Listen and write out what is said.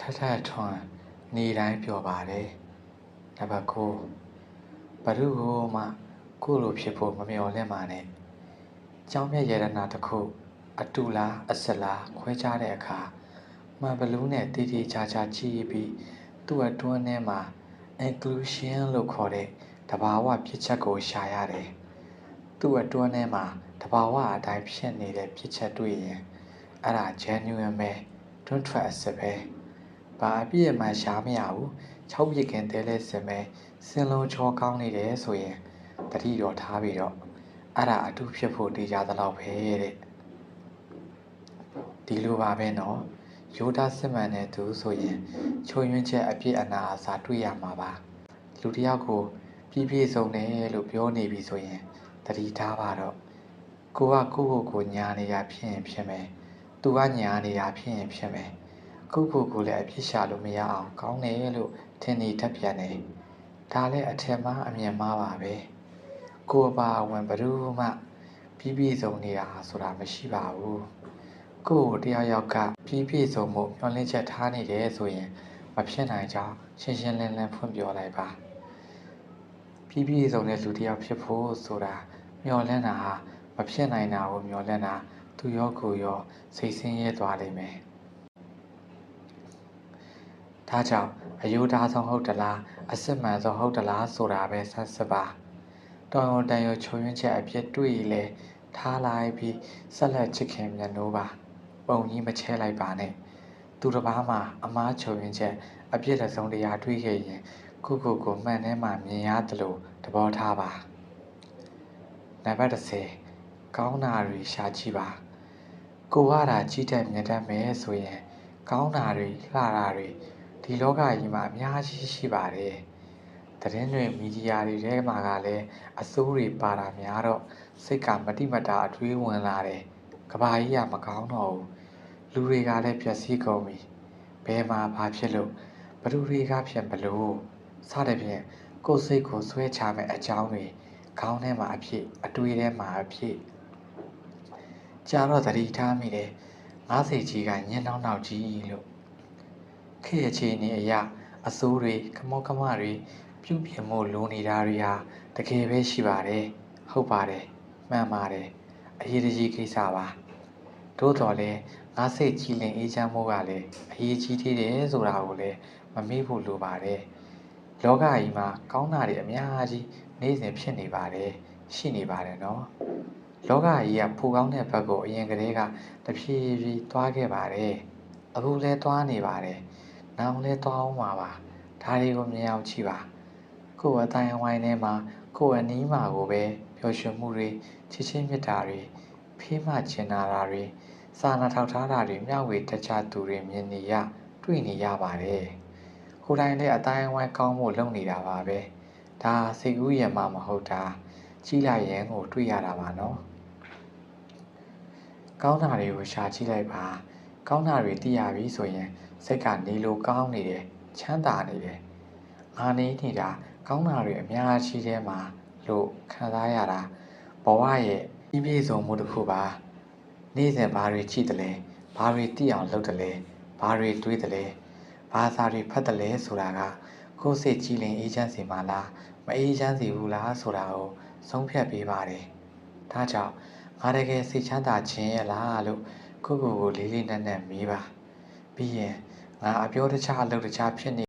ထထထွန်းနေတိုင်းပြောပါတယ်နံပါတ်9ဘ누구မှကိုယ့်လိုဖြစ်ဖို့မမျှော်လင့်ပါနဲ့ကြောင်းမြတ်ရတနာတစ်ခု အတူလားအစလားခွဲခြားတဲ့အခါမှန်ဘလူးနဲ့တည်တည်ချာချာကြည့်ပြီးသူ့အတွင်းထဲမှာ inclusion လို့ခေါ်တဲ့တဘာဝဖြစ်ချက်ကိုရှာရတယ်သူ့အတွင်းထဲမှာတဘာဝအတိုင်းဖြစ်နေတဲ့ဖြစ်ချက်တွေ့ရင်အဲ့ဒါ genuine ပဲ don't try အစစ်ပဲ ဘာအပြည့်အမှန်ရှားမရဘူး6ပြစ်ခင်တဲလဲစင်ပဲစင်လုံးချောကောင်းနေတယ်ဆိုရင်တတိတော်ထားပြီးတော့အဲ့ဒါအတူဖြစ်ဖို့တေးကြသလောက်ပဲတဲ့ဒီလိုပါပဲနော်ယောဒစစ်မှန်တဲ့သူဆိုရင်ချုံယွင်းချက်အပြည့်အနာအစာတွေ့ရမှာပါလူတစ်ယောက်ကိုပြည့်ပြည့်စုံတယ်လို့ပြောနေပြီဆိုရင်တတိထားပါတော့ကိုကကိုယ့်ကိုယ်ကိုညာနေတာဖြစ်ရင်ဖြစ်မယ်သူကညာနေတာဖြစ်ရင်ဖြစ်မယ် ကိုယ့်ကိုယ်ကိုလည်းအပြစ်ရှာလို့မရအောင်ကောင်းတယ်လို့ထင်နေတတ်ပြန်တယ်ဒါလည်းအထင်မှားအမြင်မှားပါပဲကိုယ်ပါဝင်ဘယ်သူမှပြည့်ပြည့်စုံနေတာဆိုတာမရှိပါဘူးကိုယ်ကိုတယောက်ယောက်ကပြည့်ပြည့်စုံမှုမျှော်လင့်ချက်ထားနေတယ်ဆိုရင်မဖြစ်နိုင်ကြောင်းရှင်းရှင်းလင်းလင်းဖွင့်ပြောလိုက်ပါပြည့်ပြည့်စုံတဲ့လူတစ်ယောက်ဖြစ်ဖို့ဆိုတာမျှော်လင့်တာဟာမဖြစ်နိုင်တာကိုမျှော်လင့်တာသူရောကိုယ်ရောစိတ်ဆင်းရဲသွားလိမ့်မယ် ဒါကြောင့်အယုဒါဆုံးဟုတ်တလားအစစ်မှန်ဆုံးဟုတ်တလားဆိုတာပဲဆက်စစ်ပါတော်ရုံတန်ရုံချုံရင်းချက်အပြစ်တွေ့ရလေထားလိုက်ပြီးဆက်လက်ချစ်ခင်မြတ်နိုးပါပုံကြီးမချဲလိုက်ပါနဲ့သူတစ်ပါးမှာအမားချုံရင်းချက်အပြစ်တစ်စုံတရားတွေ့ခဲ့ရင်ခုခုကိုမှန်ထဲမှာမြင်ရတယ်လို့သဘောထားပါနံပါတ်30ကောင်းတာတွေရှာကြည့်ပါကိုကတာကြီးတဲ့မြင်တတ်မယ်ဆိုရင်ကောင်းတာတွေလှတာတွေ ဒီလောကကြီးမှာအများကြီးရှိပါတယ်။သတင်းတွေမီဒီယာတွေထဲမှာကလည်းအစိုးတွေပါတာများတော့စိတ်ကမတိမတာအထွေးဝင်လာတယ်။ကဘာကြီးကမကောင်းတော့ဘူး။လူတွေကလည်းပျက်စီးကုန်ပြီ။ဘယ်မှာဘာဖြစ်လို့ဘသူတွေကဖြစ်ဘလို့စတဲ့ဖြင့်ကိုယ်စိတ်ကိုဆွဲချမဲ့အကြောင်းတွေခေါင်းထဲမှာအဖြစ်အတွေးထဲမှာအဖြစ်ကြာတော့သတိထားမိတယ်။ငါးစိတ်ကြီးကညင်နှောင်းနှောက်ကြီးလို့ ခေတ်အခြေအနေအရအဆိုးတွေခမောခမတွေပြုပြင်မှုလိုနေတာတွေဟာတကယ်ပဲရှိပါတယ်ဟုတ်ပါတယ်မှန်ပါတယ်အရေးတကြီးကိစ္စပါသို့တော်လည်းငါစိတ်ကြီးလင်အေးချမ်းမှုကလည်းအရေးကြီးသေးတယ်ဆိုတာကိုလည်းမမေ့ဖို့လိုပါတယ်လောကကြီးမှာကောင်းတာတွေအများကြီးနေ့စဉ်ဖြစ်နေပါတယ်ရှိနေပါတယ်နော်လောကကြီးကဖူကောင်းတဲ့ဘက်ကိုအရင်ကတည်းကတဖြည်းဖြည်းသွားခဲ့ပါတယ်အခုလည်းသွားနေပါတယ် နောင်လဲသွားအောင်ပါပါဒါတွေကိုမြင်အောင်ကြည့်ပါကိုယ့်အတိုင်းအဝိုင်းထဲမှာကိုယ့်အနီးမှာကိုပဲပျော်ရွှင်မှုတွေချစ်ချင်းမြတ်တာတွေဖေးမှချင်နာတာတွေစာနာထောက်ထားတာတွေမျှဝေတခြားသူတွေမြင်နေရတွေ့နေရပါတယ်ကိုယ်တိုင်လည်းအတိုင်းအဝိုင်းကောင်းဖို့လုပ်နေတာပါပဲဒါစိတ်ကူးရမှမဟုတ်တာကြီးလိုက်ရင်ကိုတွေ့ရတာပါနော်ကောင်းတာတွေကိုရှာကြည့်လိုက်ပါ ကောင်းတာတွေသိရပြီဆိုရင်စိတ်ကနေလိုကောင်းနေတယ်ချမ်းသာနေတယ်ငါနေနေတာကောင်းတာတွေအများကြီးထဲမှာလို့ခံစားရတာဘဝရဲ့ပြည့်ပြည့်စုံမှုတစ်ခုပါနေ့စဉ်ဘာတွေကြည့်တယ်လဲဘာတွေသိအောင်လုပ်တယ်လဲဘာတွေတွေးတယ်လဲဘာသာတွေဖတ်တယ်လဲဆိုတာကကိုယ်စိတ်ကြည်လင်အေးချမ်းစီမှာလားမအေးချမ်းစီဘူးလားဆိုတာကိုဆုံးဖြတ်ပေးပါတယ်ဒါကြောင့်ငါတကယ်စိတ်ချမ်းသာခြင်းရဲ့လားလို့ ကိုယ့်ကိုယ်ကိုလေးလေးနက်နက်မေးပါပြီးရင်ငါအပြောတခြားအလုပ်တခြားဖြစ်နေ